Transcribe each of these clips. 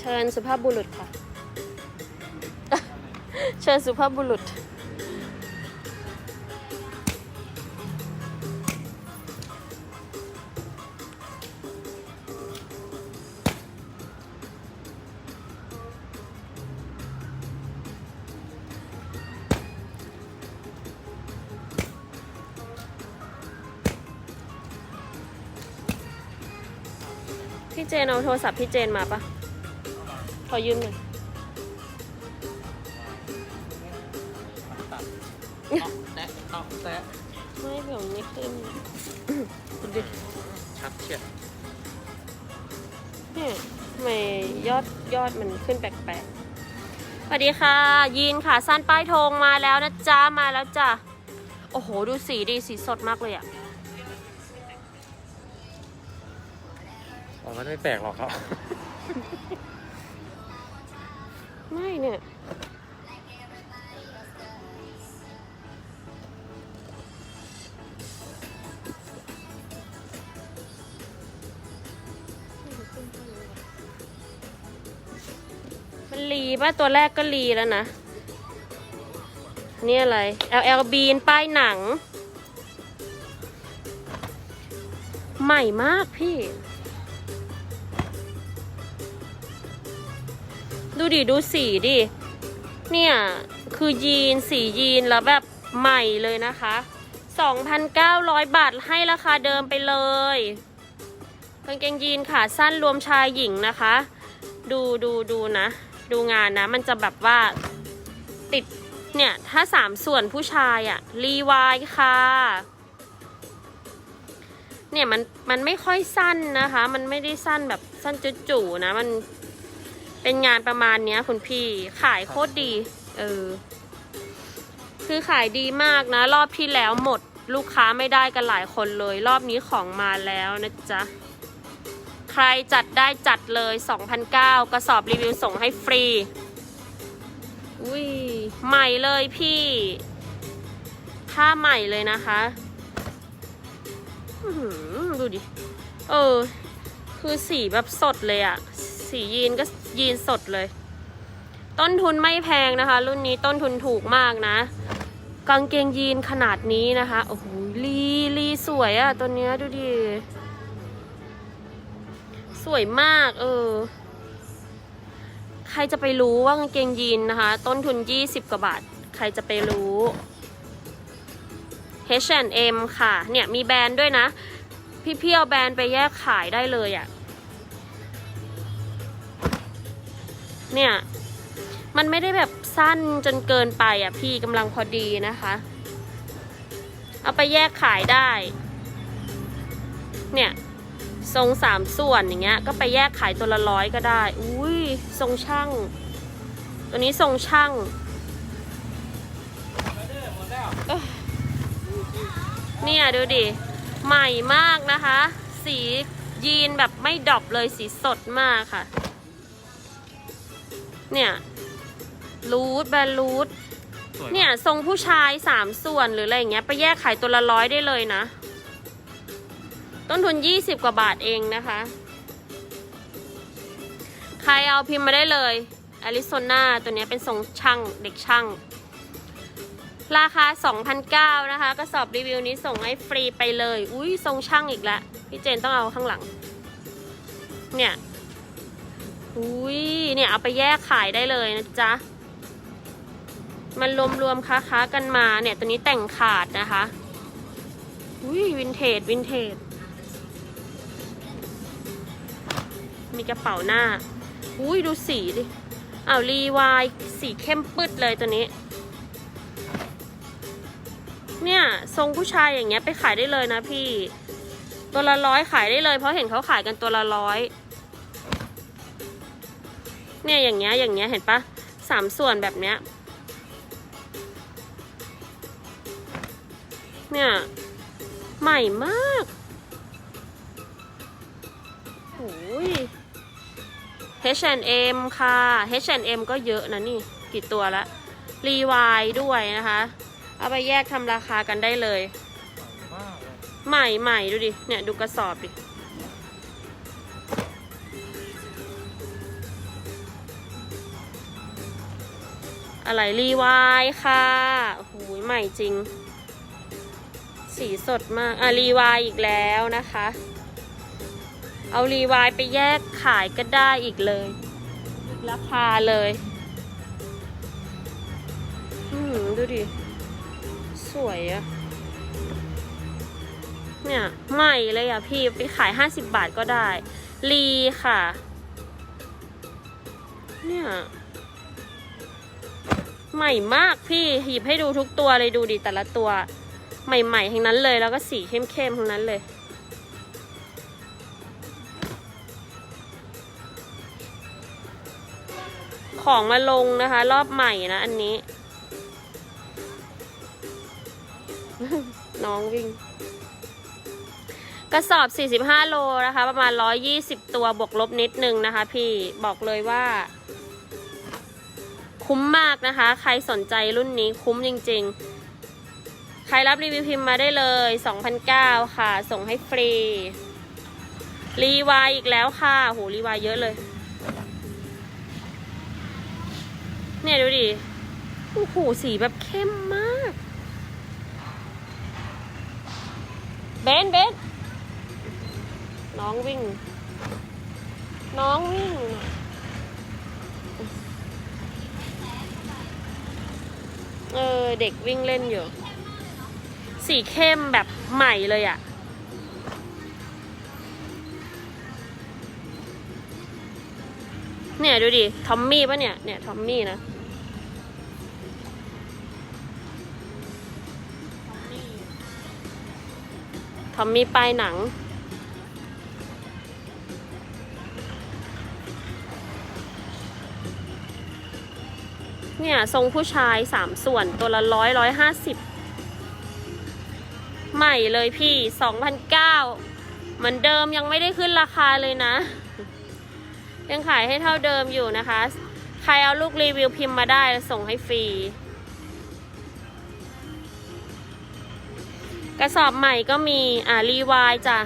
เชิญสุภาพบุรุษค่ะ เชิญสุภาพบุรุษ พี่เจนเอาโทรศัพท์พี่เจนมาปะ ขอยืมหน่อยแตะเอาแตะไม่เผื่อมันไม่ขึ้นดูดิชัดเชียดเนี่ยทำไมยอดยอดมันขึ้นแปลกๆ สวัสดีค่ะ ยีนค่ะ สั้นป้ายธงมาแล้วนะจ๊ะ มาแล้วจ้ะ โอ้โห ดูสีดี สีสดมากเลยอะอ๋อมันไม่แปลกหรอกครับ ไม่เนี่ย มันรีป่ะ ตัวแรกก็รีแล้วนะ นี่อะไร LL Bean ป้ายหนัง ใหม่มากพี่ ดูดิดูสีดิ เนี่ยคือยีนสียีนแล้วแบบใหม่เลยนะคะ 2,900 บาทให้ราคาเดิมไปเลยกางเกงยีนขาสั้นรวมชายหญิงนะคะ ดูดูดูนะ ดูงานนะ มันจะแบบว่าติดเนี่ยถ้าสามส่วนผู้ชายอะรีวายค่ะ เนี่ยมันมันไม่ค่อยสั้นนะคะ มันไม่ได้สั้นแบบสั้นจุ๋ๆนะ มัน เป็นงานประมาณเนี้ยคุณพี่ขายโคตรดี เออ คือขายดีมากนะ รอบที่แล้วหมด ลูกค้าไม่ได้กันหลายคนเลย รอบนี้ของมาแล้วนะจ๊ะ ใครจัดได้จัดเลย2,009กระสอบรีวิวส่งให้ฟรี อุ้ยใหม่เลยพี่ผ้าใหม่เลยนะคะดูดิ เออ คือสีแบบสดเลยอะ สียีนก็ยีนสดเลย ต้นทุนไม่แพงนะคะ รุ่นนี้ต้นทุนถูกมากนะ กางเกงยีนขนาดนี้นะคะ โอ้โหลีลีสวยอะตัวเนี้ยดูดิ สวยมาก เออ ใครจะไปรู้ว่ากางเกงยีนนะคะ ต้นทุน 20 กว่าบาท ใครจะไปรู้ H&M ค่ะ เนี่ยมีแบรนด์ด้วยนะ พี่เพียวแบรนด์ไปแยกขายได้เลยอะ่ะ เนี่ย มันไม่ได้แบบสั้นจนเกินไปอะพี่กำลังพอดีนะคะ เอาไปแยกขายได้ เนี่ย ทรงสามส่วนอย่างเงี้ย ก็ไปแยกขายตัวละร้อยก็ได้ อุ้ยทรงช่าง ตัวนี้ทรงช่างเนี่ยดูดิ ใหม่มากนะคะ สียีนแบบไม่ดรอปเลยสีสดมากค่ะ เนี่ยรูทแบรนด์รูทสวยเนี่ยทรงผู้ชายสามส่วนหรืออะไรอย่างเงี้ยไปแยกขายตัวละร้อยได้เลยนะ ต้นทุน20กว่าบาทเองนะคะ ใครเอาพิมพ์มาได้เลยอาริโซนาตัวเนี้ยเป็นทรงช่างเด็กช่าง ราคา 2,009นะคะกระสอบรีวิวนี้ส่งให้ฟรีไปเลย อุ้ยทรงช่างอีกแล้วพี่เจนต้องเอาข้างหลัง เนี่ย อุ้ยเนี่ยเอาไปแยกขายได้เลยนะจ๊ะ มันรวมๆค้าๆกันมาเนี่ยตัวนี้แต่งขาดนะคะ อุ้ยวินเทจวินเทจ มีกระเป๋าหน้า อุ้ยดูสีดิอ้าวรีวายสีเข้มปืดเลยตัวนี้ เนี่ยทรงผู้ชายอย่างเงี้ยไปขายได้เลยนะพี่ ตัวละร้อยขายได้เลยเพราะเห็นเขาขายกันตัวละร้อย เนี่ยอย่างเงี้ยอย่างเงี้ยเห็นปะสามส่วนแบบเนี้ย เนี่ยใหม่มากโอ้ย H&M ค่ะ H&M ก็เยอะนะนี่ กี่ตัวละรีวายด้วยนะคะ เอาไปแยกทำราคากันได้เลยมากเลยใหม่ใหม่ดูดิ เนี่ย ดูกระสอบดิ อะไรรีวายค่ะโอ้โหใหม่จริง สีสดมากอะรีวายอีกแล้วนะคะ เอารีวายไปแยกขายก็ได้อีกเลย ราคาเลย อืมดูดิ สวยอะเนี่ยใหม่เลยอะพี่ไปขาย 50 บาทก็ได้ รีค่ะ เนี่ย ใหม่มากพี่หยิบให้ดูทุกตัวเลยดูดิแต่ละตัว ใหม่ๆทั้งนั้นเลยแล้วก็สีเข้มๆทั้งนั้นเลย ของมาลงนะคะ รอบใหม่นะอันนี้ น้องวิ่ง กระสอบ 45 โลนะคะ ประมาณ 120 ตัวบวกลบนิดนึงนะคะ พี่บอกเลยว่า คุ้มมากนะคะ ใครสนใจรุ่นนี้คุ้มจริง ๆ ใครรับรีวิวพิมพ์มาได้เลย2,009ค่ะ ส่งให้ฟรี รีวายอีกแล้วค่ะโหรีวายเยอะเลย เนี่ยดูดิโอ้โหสีแบบเข้มมาก เบนเบนน้องวิ่ง น้องวิ่ง เออ เด็กวิ่งเล่นอยู่ สีเข้มแบบใหม่เลยอะ่ะ เนี่ยดูดิ ทอมมี่ปะเนี่ย เนี่ย ทอมมี่นะทอมมี่ป้ายหนัง เนี่ย ทรงผู้ชายสามส่วนตัวละร้อยร้อยห้าสิบใหม่เลยพี่สองพันเก้าเหมือนเดิมยังไม่ได้ขึ้นราคาเลยนะ ยังขายให้เท่าเดิมอยู่นะคะ ใครเอาลูกรีวิวพิมพ์มาได้ส่งให้ฟรีกระสอบใหม่ก็มี อ่ารีวายจ้ะ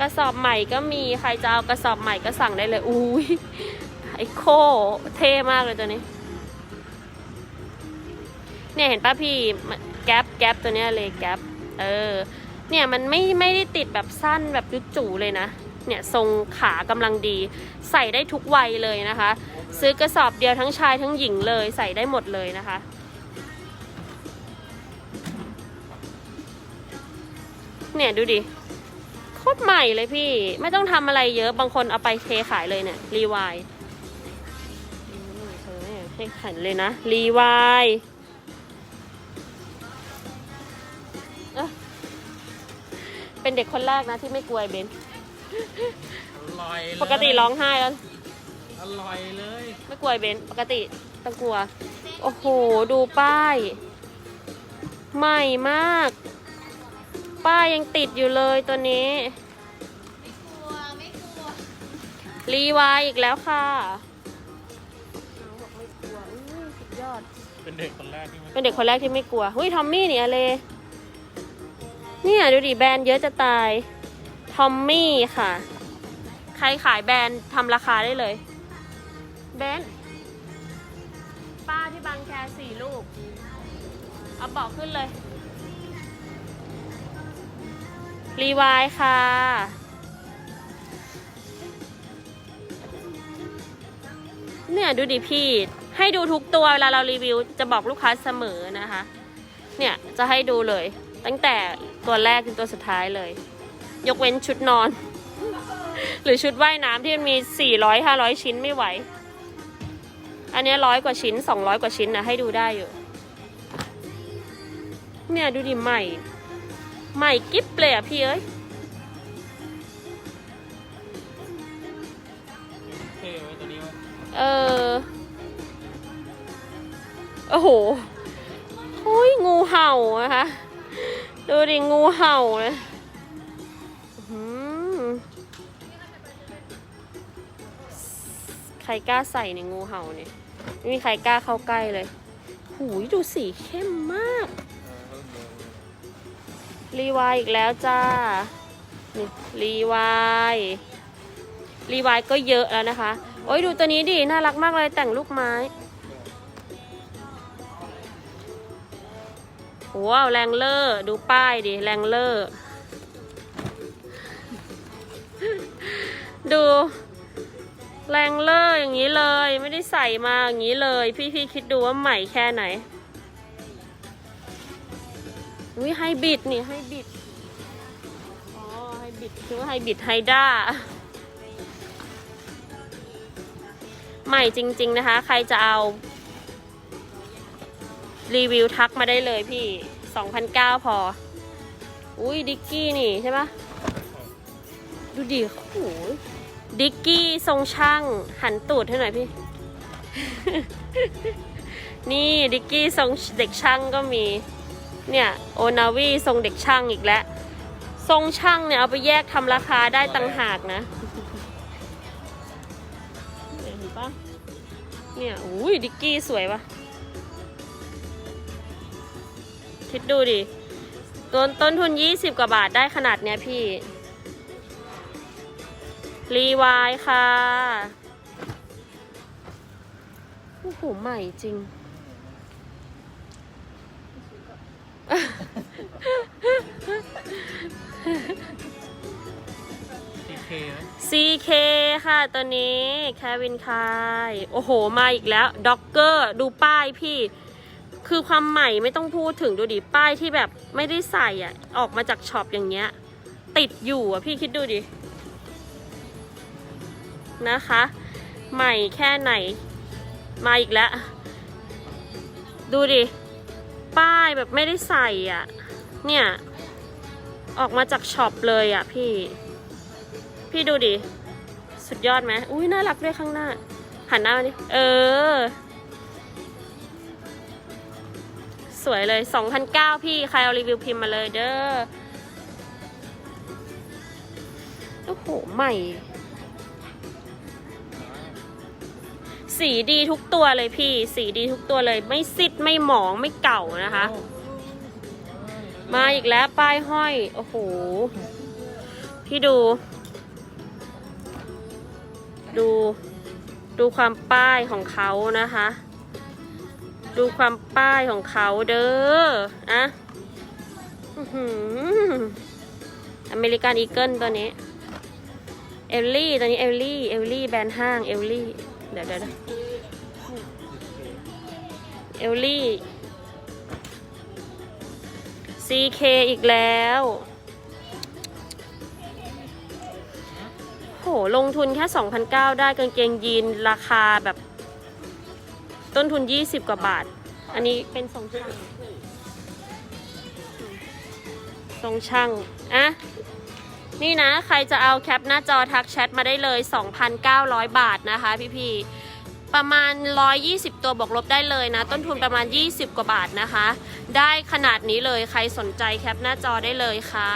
กระสอบใหม่ก็มีใครจะเอากระสอบใหม่ก็สั่งได้เลยอุ้ยไอโคเท่มากเลยตัวนี้ เนี่ยเห็นป้าพี่แก๊ปแก๊ปตัวเนี้ยเลยแก๊ปเออ เนี่ยมันไม่ไม่ได้ติดแบบสั้นแบบจุจู่ๆเลยนะ เนี่ยทรงขากำลังดี ใส่ได้ทุกวัยเลยนะคะ ซื้อกระสอบเดียวทั้งชายทั้งหญิงเลยใส่ได้หมดเลยนะคะเนี่ยดูดิ ตรใหม่เลยพี่ ไม่ต้องทำอะไรเยอะบางคนเอาไปเทขายเลยเนี่ยรีวายเธอเนี่ยให้ขันเลยนะรีวายเอ้อเป็นเด็กคนแรกนะที่ไม่กลัวไอ้เบนอร่อยเลยปกติร้องไห้แล้วอร่อยเลย ไม่กลัวไอ้เบนปกติต้องกลัว โอ้โห ดูป้าย ใหม่มาก ป้ายยังติดอยู่เลยตัวนี้รีวายอีกแล้วค่ะน้องบอกไม่กลัวอุ้ยสุดยอด เป็นเด็กคนแรกที่ไม่เป็นเด็กคนแรกที่ไม่กลัวหุ้ยทอมมี่เนี่ยเลยเนี่ยดูดิแบรนด์เยอะจะตาย ทอมมี่ค่ะ ใครขายแบรนด์ทำราคาได้เลยเบนป้าที่บางแคสี่ลูก เอาเบอกขึ้นเลย รีวายค่ะ เนี่ยดูดิพี่ ให้ดูทุกตัวเวลาเรารีวิวจะบอกลูกค้าเสมอนะคะ เนี่ยจะให้ดูเลย ตั้งแต่ตัวแรกถึงตัวสุดท้ายเลย ยกเว้นชุดนอน หรือชุดว่ายน้ำที่มันมี 400 500 ชิ้นไม่ไหว อันเนี้ร้อยกว่าชิ้น 200 กว่าชิ้นนะให้ดูได้อยู่ เนี่ยดูดิใหม่ ใหม่กิ๊บเลยอะพี่เอ้ยเท่ไว้ตัวนี้วะเออ โอ้โหโอ้ยงูเห่านะคะ ดูดิงูเห่าเลยอื้อหือใครกล้าใส่เนี่ยงูเห่าเนี่ย ไม่มีใครกล้าเข้าใกล้เลย หูยดูสีเข้มมาก รีวายอีกแล้วจ้านี่รีวายรีวายก็เยอะแล้วนะคะ โอ้ยดูตัวนี้ดิน่ารักมากเลยแต่งลูกไม้ว้าวแรงเลอร์ดูป้ายดิแรงเลอร์ดูแรงเลอร์อย่างนี้เลย ไม่ได้ใส่มาอย่างนี้เลย พี่พี่คิดดูว่าใหม่แค่ไหน อุ้ยไฮบิดนี่ไฮบิดอ๋อไฮบิดคือว่าไฮบิดไฮด้าใหม่จริง ๆนะคะ ใครจะเอา รีวิวทักมาได้เลยพี่2,009พอ อุ้ยดิกกี้นี่ใช่ปะดูดิโอ้โหดิกกี้ทรงช่างหันตูดให้หน่อยพี่ นี่ดิกกี้ทรงเด็กช่างก็มี เนี่ยโอนาวีทรงเด็กช่างอีกแล้ว ทรงช่างเนี่ยเอาไปแยกทำราคาได้ตังหากนะเนี่ยเห็นปะเนี่ยอุ้ยดิกกี้สวยปะคิดดูดิต้นต้นทุน 20 กว่าบาทได้ขนาดเนี้ยพี่ รีวายค่ะ โอ้โห ใหม่จริง CK ค่ะตัวนี้แควินคายโอ้โห มาอีกแล้วด็อกเกอร์ดูป้ายพี่ คือความใหม่ไม่ต้องพูดถึงดูดิ ป้ายที่แบบไม่ได้ใส่อะ ออกมาจากช็อปอย่างเงี้ย ติดอยู่อะ พี่คิดดูดิ นะคะ ใหม่แค่ไหน มาอีกแล้ว ดูดิ ป้ายแบบไม่ได้ใส่อะ เนี่ย ออกมาจากช็อปเลยอะพี่ พี่ดูดิ สุดยอดไหมอุ้ยน่ารักด้วยข้างหน้า หันหน้ามาดิ เออ สวยเลย2,009พี่ ใครเอารีวิวพิมพ์มาเลยเด้อ โอ้โห ใหม่ สีดีทุกตัวเลยพี่ สีดีทุกตัวเลย ไม่ซิด ไม่หมอง ไม่เก่านะคะ มาอีกแล้วป้ายห้อย โอ้โห พี่ดู ดูดูความป้ายของเขานะคะ ดูความป้ายของเขาเด้ออะอเมริกันอีเกิลตัวนี้ เอลลี่ตัวนี้เอลลี่เอลลี่แบรนด์ห้างเอลลี่เดี๋ยวเดี๋ยวเดี๋ยวเอลลี่ CK อีกแล้ว หลงทุนแค่2,009ได้กางเกงยีนราคาแบบ ต้นทุน 20 กว่าบาท อันนี้เป็นทรงช่างทรงช่างอะนี่นะ ใครจะเอาแคปหน้าจอทักแชทมาได้เลย 2,900 บาทนะคะพี่ๆ ประมาณ 120 ตัวบวกลบได้เลยนะ ต้นทุนประมาณ 20 กว่าบาทนะคะ ได้ขนาดนี้เลยใครสนใจแคปหน้าจอได้เลยค่ะ